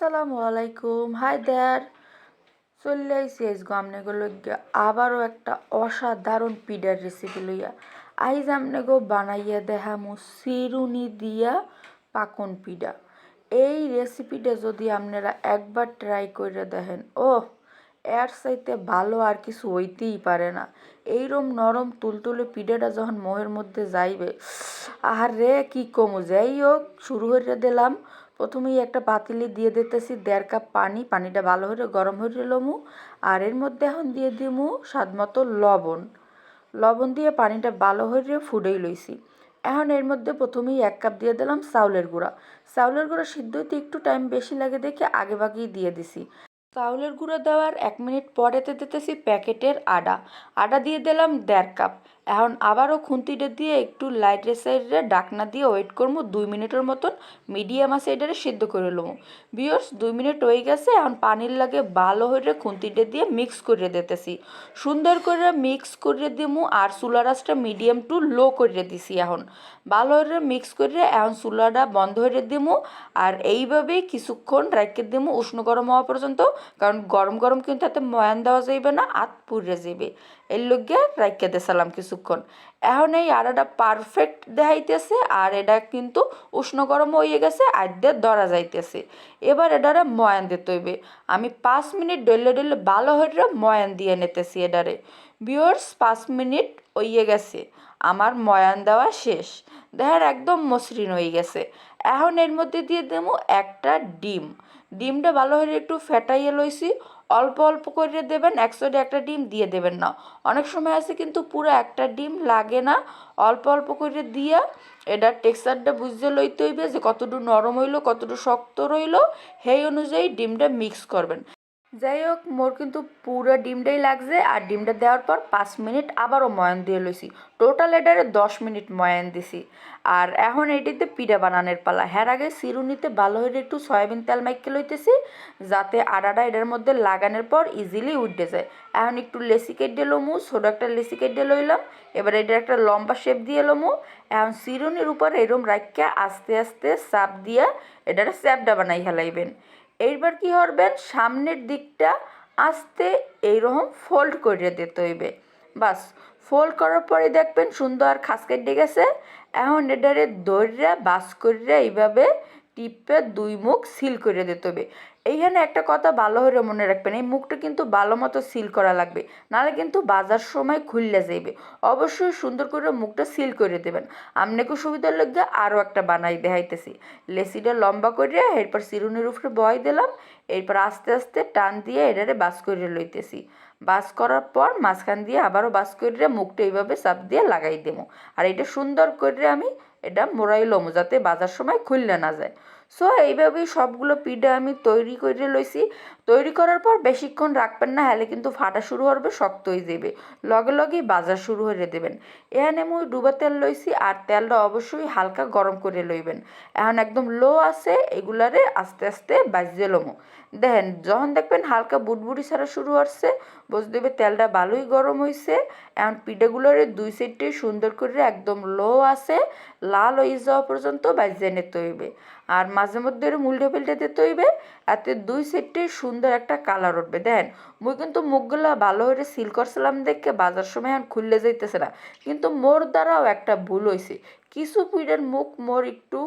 আসসালামু আলাইকুম। Hi there. চলে আইসি আইসগো আমনেগো লইগা আবারও একটা অসাধারণ পিডার রেসিপি লইয়া। আইজ আমনেগো বানাইয়া দেখামু সিরুনি দিয়া পাকন পিডা। এই রেসিপিটা যদি আপনারা একবার ট্রাই করে দেখেন ও এর চাইতে ভালো আর কিছু হইতেই পারে না। এইরম নরম তুলতুলে পিডাটা যখন মোহের মধ্যে যাইবে আর রে কি কমু। যাই হোক শুরু করে দিলাম। প্রথমেই একটা পাতিলে দিয়ে দিতেছি দেড় কাপ পানি, পানিটা ভালো করে গরম হয়ে লমু আর এর মধ্যে এখন দিয়ে দিমু স্বাদ মতো লবণ। লবণ দিয়ে পানিটা ভালো হয়ে ফুটেই লইছি। এখন এর মধ্যে প্রথমেই এক কাপ দিয়ে দিলাম চাউলের গুঁড়া। চাউলের গুঁড়া সিদ্ধ হইতে একটু টাইম বেশি লাগে দেখে আগে ভাগেই দিয়ে দিছি। চাউলের গুঁড়ো দেওয়ার এক মিনিট পরেতে দিতেছি প্যাকেটের আডা আডা দিয়ে দিলাম দেড় কাপ। এখন আবারও খুন্তিটা দিয়ে একটু লাইটে সাইডে ডাকনা দিয়ে ওয়েট করব, দুই মিনিটের মতন মিডিয়াম এটারে সিদ্ধ করে নেব। বিয়র্স দুই মিনিট হয়ে গেছে, এখন পানির লাগে ভালো হয়ে খুন্তিটা দিয়ে মিক্স করে দিতেছি। সুন্দর করে মিক্স করে দিমু আর চুলা রাসটা মিডিয়াম টু লো করে দিছি এখন। ভালো করে মিক্স করে এখন চুলাটা বন্ধ হয়ে দিমু আর এইভাবেই কিছুক্ষণ রাখতে দিমু উষ্ণ গরম হওয়া পর্যন্ত, কারণ গরম গরম কিন্তু এতে ময়ান দেওয়া যাইবে না, আত পুড়ে যাবে এর লগে রাখতে দিয়েছিলাম কিছুক্ষণ। এখন এই আড়াটা পারফেক্ট দেখাইতেছে আর এটা কিন্তু উষ্ণ গরম হয়ে গেছে আদ্যে ধরা যাইতেছে। এবার এটারে ময়ান দিতে হইবে। আমি পাঁচ মিনিট ডলে ডলে ভালো হয়ে ময়ান দিয়ে নিতেছি এটারে। বিয়র্স পাঁচ মিনিট হইয়ে গেছে। আমার ময়ান দেওয়া শেষ। দেহের একদম মসৃণ হয়ে গেছে। এখন এর মধ্যে দিয়ে দেবো একটা ডিম। ডিমটা ভালো হয়ে একটু ফেটাইয়ে লইছি। অল্প অল্প করে দেবেন, এক একটা ডিম দিয়ে দেবেন না। অনেক সময় আছে কিন্তু পুরো একটা ডিম লাগে না। অল্প অল্প করে দিয়া এটার টেক্সচারটা বুঝতে লইতে হইবে যে কতটুকু নরম হইল, কতটুকু শক্ত রইল। সেই অনুযায়ী ডিমটা মিক্স করবেন। যাই হোক, মোর কিন্তু পুরো ডিমটাই লাগছে আর ডিমটা দেওয়ার পর পাঁচ মিনিট আবারও ময়ান দিয়ে লইছি। টোটাল এটারে দশ মিনিট ময়ান দিছি। আর এখন এটিতে পিঠা বানানোর পালা। হ্যার আগে সিরুনিতে ভালো হয়ে একটু সয়াবিন তেল মাইকে লইতেছি, যাতে আডাটা এটার মধ্যে লাগানোর পর ইজিলি উঠে যায়। এখন একটু লেসি কেটে লমু, ছোটো একটা লেসি কেটে লইলাম। এবার এটার একটা লম্বা শেপ দিয়ে লমু। এখন সিরুনির উপর এরম রাখিয়া আস্তে আস্তে চাপ দিয়া এটার স্যাপটা বানাই হেলাইবেন এইবার কি করবেন সামনের দিকটা আস্তে এইরকম ফোল্ড করে দিতে হইবে। বাস ফোল্ড করার পরে দেখবেন সুন্দর খাস কেটে গেছে। এখন এটারে দৌড়া বাস করে এইভাবে টিপে দুই মুখ সিল করে দিতে হবে এইখানে একটা কথা ভালো করে মনে রাখবেন, এই মুখটা কিন্তু ভালো মতো সিল করা লাগবে, নাহলে কিন্তু বাজার সময় খুললে যাইবে। অবশ্যই সুন্দর করে মুখটা সিল করে দেবেন। আমনেকে সুবিধার লাগবে আরও একটা বানাই দেখাইতেছি। লেসিটা লম্বা করে এরপর সিরুনির উপরে বয় দিলাম, এরপর আস্তে আস্তে টান দিয়ে এটারে বাস করে লইতেছি। বাস করার পর মাঝখান দিয়ে আবারও বাস করে মুখটা এইভাবে চাপ দিয়ে লাগাই দেবো আর এটা সুন্দর করে আমি এটা মোড়াই লমু যাতে বাজার সময় খুললে না যায়। সো এইভাবেই সবগুলো পিঠা আমি তৈরি করে লইছি। তৈরি করার পর বেশিক্ষণ রাখবেন না, হলে কিন্তু ফাটা শুরু হবে, শক্ত হয়ে যাবে। লগে লগেই বাজার শুরু হয়ে দেবেন। এখানে মুই ডুবা তেল লইছি আর তেলটা অবশ্যই হালকা গরম করে লইবেন। এখন একদম লো আছে, এগুলারে আস্তে আস্তে বাজিয়ে লমু। দেখেন, যখন দেখবেন হালকা বুটবুটি ছাড়া শুরু হচ্ছে, বুঝতে দেবে তেলটা ভালোই গরম হয়েছে এখন পিঠাগুলোর দুই সাইডটাই সুন্দর করে একদম লো আছে, লাল হয়ে যাওয়া পর্যন্ত বাজিয়ে নিতে হইবে আর মাঝে মধ্যে উল্টে পাল্টে দিতে হইবে এতে দুই সাইডটাই সুন্দর একটা কালার উঠবে। দেখেন, মুই কিন্তু মুখগুলা ভালো করে সিল করছিলাম দেখে বাজার সময় এখন খুললে যাইতেছে না। কিন্তু মোর দ্বারাও একটা ভুল হয়েছে কিছু পিঠের মুখ মোর একটু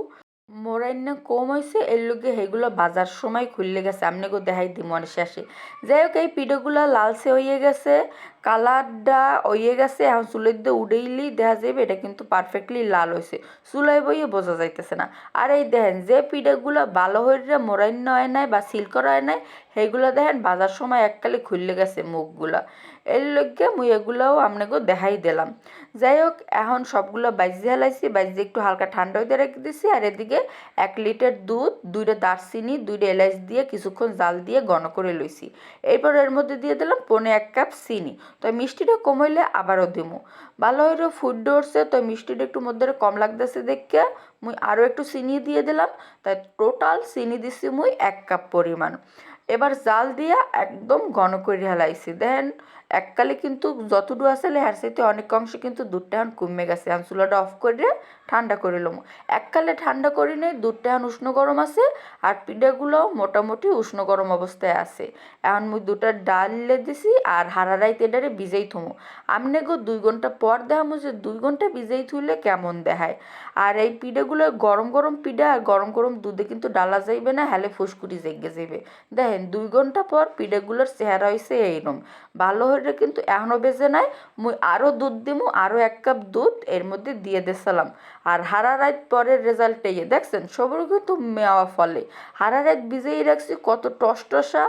মোরাইন্য কম হয়েছে এর লগে সেগুলো বাজার সময় খুললে গেছে। আমনেকে দেখাই দিই মনে শেষে। যাই হোক, এই পিঠেগুলো লালসে হয়ে গেছে। কালারটা হয়ে গেছে, এখন চুলের দিয়ে উড়েইলি দেখা যাবে এটা কিন্তু পারফেক্টলি লাল হয়েছে চুলাই বইয়ে বোঝা যাইতেছে না। আর এই দেখেন, যে পিঠেগুলো ভালো হয়ে মোরাইন্য হয় নাই বা সিল করা হয় নাই, সেইগুলো দেখেন বাজার সময় এককালে খুললে গেছে মুখগুলা। এর লগে মুই এগুলাও আপনাকে দেখাই দিলাম। যাই হোক, এখন সবগুলো বাইজে হেলাইছি, বাইজে একটু হালকা ঠান্ডা হইতে রেখে দিছি, আর এদিকে এক লিটার দুধ, দুইটা দারচিনি, দুইটা এলাচ দিয়ে কিছুক্ষণ জাল দিয়ে ঘন করে লইছি। এরপর এর মধ্যে দিয়ে দিলাম পনে এক কাপ চিনি। তো মিষ্টিটা কমাইলে আবারও দিমু। ভালো হইলে ফুড ডোরসে তো মিষ্টিটা একটু মধ্যে কম লাগতেছে দেখে মুই আরও একটু চিনি দিয়ে দিলাম। তাই টোটাল চিনি দিছি মুই এক কাপ পরিমাণ। এবার জাল দিয়া একদম ঘন করে হেলাইছি। দেন এককালে কিন্তু যতটুকু আসলে হ্যার সাথে অনেক অংশে কিন্তু দুধটা এখন কমে গেছে। এখন চুলাটা অফ করে ঠান্ডা করে লম এককালে ঠান্ডা করি নেই, দুধটা এখন উষ্ণ গরম আছে আর পিঠাগুলো মোটামুটি উষ্ণ গরম অবস্থায় আছে। এখন মুই দুটা ডালে দিছি আর হারা রাইত এটারে ভিজেই থমু। আমনে গো দুই ঘণ্টা পর দেখামু যে দুই ঘণ্টা ভিজেই থুইলে কেমন দেখায়। আর এই পিঠাগুলো গরম গরম পিঠা আর গরম গরম দুধে কিন্তু ডালা যাইবে না, হেলে ফুসকুটি জেগে যাইবে। দেখেন, দুই ঘণ্টা পর পিঠাগুলোর চেহারা হয়েছে এইরকম। ভালো হয়ে কিন্তু এখনও বেজে নাই, মুই আরও দুধ দিমু আরও এক কাপ দুধ এর মধ্যে দিয়ে দিয়েছিলাম আর হারা রাত পরের রেজাল্ট এই দেখছেন? সবর কিন্তু মেওয়া ফলে। হারা রাত ভিজেই রাখছি, কত টসটসা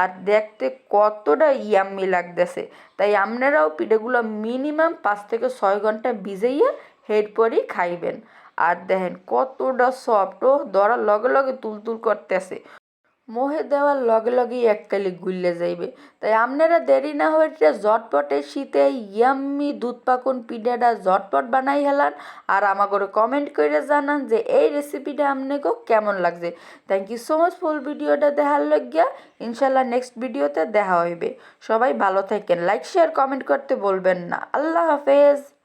আর দেখতে কতটা ইয়াম্মি লাগতেছে। তাই আপনারাও পিঠেগুলো মিনিমাম পাঁচ থেকে ছয় ঘণ্টা ভিজাইয়া এরপরই খাইবেন। আর দেখেন কতটা সফট ও ধরার লগে লগে তুলতুল করতেছে। মোহে দেওয়ার লগে লগেই এককালি গুললে যাইবে। তাই আপনারা দেরি না হইতে জটপটে শীতে ইয়াম্মি দুধ পাকুন পিঠাটা জটপট বানাই হেলান। আর আমাকে কমেন্ট করে জানান যে এই রেসিপিটা আপনাকে কেমন লাগছে। Thank you so much full ভিডিওটা দেখার লাগিয়া ইনশাল্লাহ নেক্সট ভিডিওতে দেখা হইবে। সবাই ভালো থাকেন। লাইক শেয়ার কমেন্ট করতে বলবেন না। আল্লাহ হাফেজ।